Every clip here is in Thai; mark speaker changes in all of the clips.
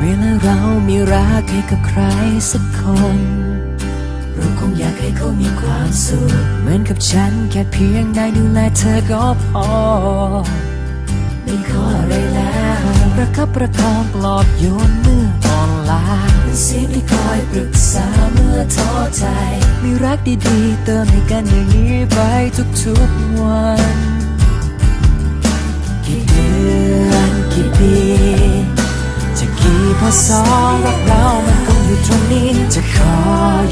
Speaker 1: เวลาเรามีรักให้กับใครสักคน
Speaker 2: เราคงอยากให้เขามีความสุข
Speaker 1: เหมือนกับฉันแค่เพียงได้ดูแลเธอก็พอ
Speaker 2: ไม่ขออะไรแล้ว
Speaker 1: ประคับประคองปลอบโยนเมื่อ ลา
Speaker 2: เป็นเสียงที่คอยปรึกษาเมื่อท้อใจ
Speaker 1: มีรักดีๆ เติมให้กันอย่างนี้ไปทุกๆวันกี่เดือนกี่ปีจะกี่พศรักเรามันคงอยู่ตรงนี้ จะขอ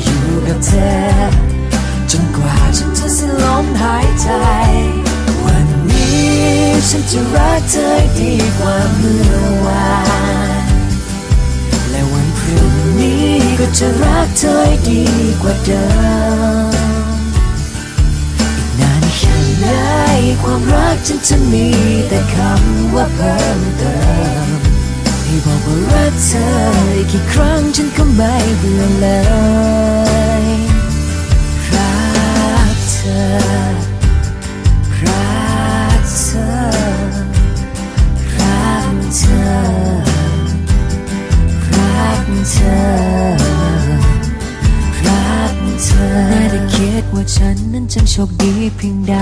Speaker 1: อยู่กับเธอ ดีกว่าเดิมอีกนานแค่ไหนความรักฉันจะมีแต่คำว่าเพิ่มเติมให้บอกว่ารักเธออีกกี่ครั้งฉันก็ไม่เบื่อแล้ว เธอไม่ได้คิดว่าฉันนั้นจังโชคดีเพียงใด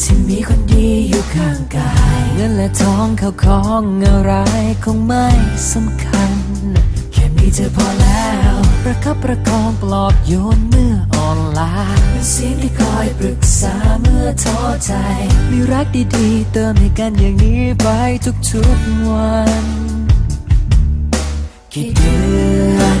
Speaker 2: ที่มีคนดีอยู่ข้างกาย
Speaker 1: เงินและทองเขาของอะไรคงไม่สำคัญ
Speaker 2: แค่มีเธอพอแล้ว
Speaker 1: ประคับประคองปลอบโยนเมื่ออ่อนล้า
Speaker 2: เป็นเสียงที่คอยปรึกษาเมื่อท้อใจ
Speaker 1: มีรักดีๆ เติมให้กันอย่างนี้ไปทุกๆวันกี่เดือน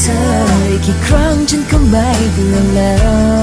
Speaker 1: เธออีกกี่ครั้งฉันก็ไม่เบื่อแล้ว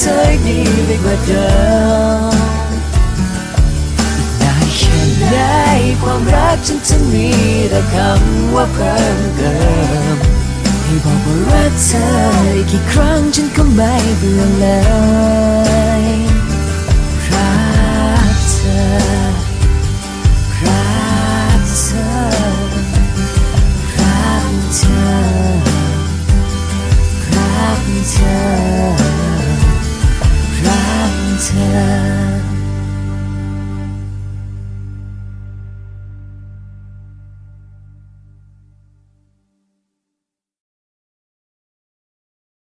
Speaker 1: เธอให้ดีไปกว่าเดิมอีกนานแค่ไหนความรักฉันจะมีแต่คำว่าเพิ่มเติมให้บอกว่ารักเธออีกกี่ครั้งฉันก็ไม่เบื่อเลย